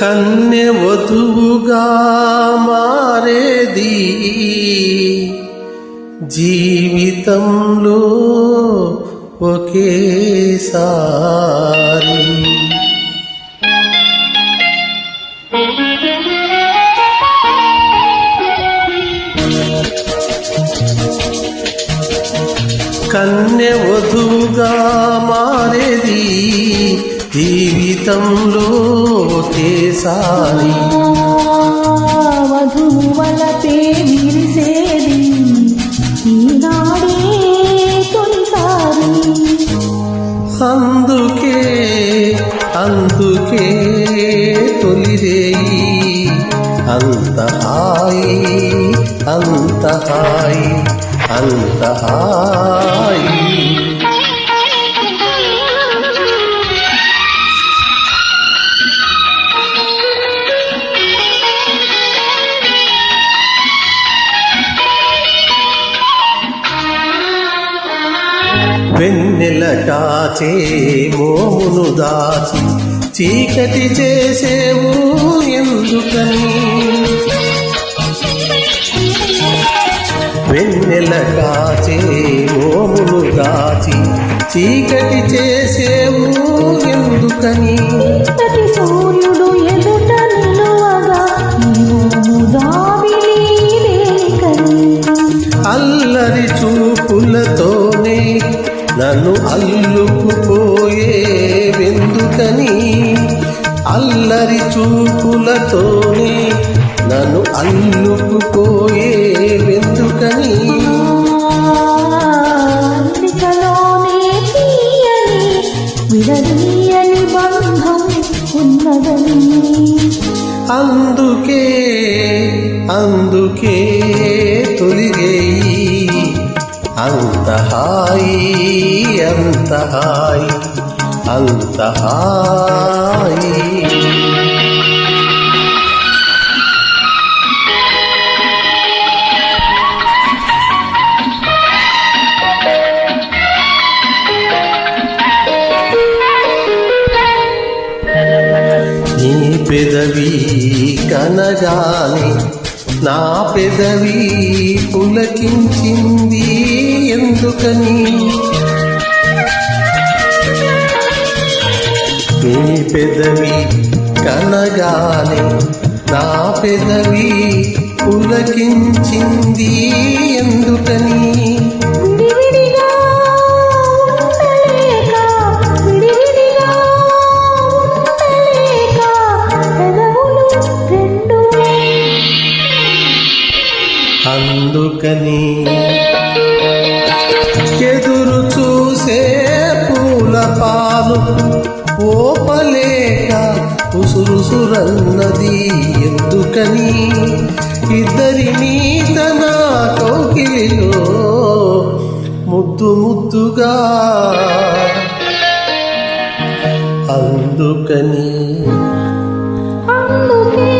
కన్నె వధువుగా మారేది జీవితంలో ఒకేసారి. కన్నె వధువుగా మారేది జీవితంలో ఒకేసారి. వధువు వలపే విరిసేది ఈనాడే అందుకే అందుకే తొలిరేయి అంత హాయి అంత హాయి అంత హాయి. వెన్నెల కాచే మోమును దాచి చీకటి చేసేవు ఎందుకని? వెన్నెల కాచే మోమును దాచి చీకటి చేసేవు ఎందుకని? నన్ను అల్లుకుపోయే వెందుకని అల్లరి చూపులతోనే నన్ను అల్లుకుపోయే వెందుకని. విడదీయని బంధం ఉన్నదని. అందుకే అందుకే అంత హాయి అంత హాయి అంత హాయి. నీ పెదవి కనగానే నా పెదవి పులకించింది. ఎందుకని నీ పెదవి కనగానే నా పెదవి పులకించింది ఎందుకని? అందుకని పాలు ఓపలేక ఉసురుసురన్నది ఎందుకని? ఇద్దరిని తన కౌకిలిలో ముద్దు ముద్దుగా అందుకని. అందుకని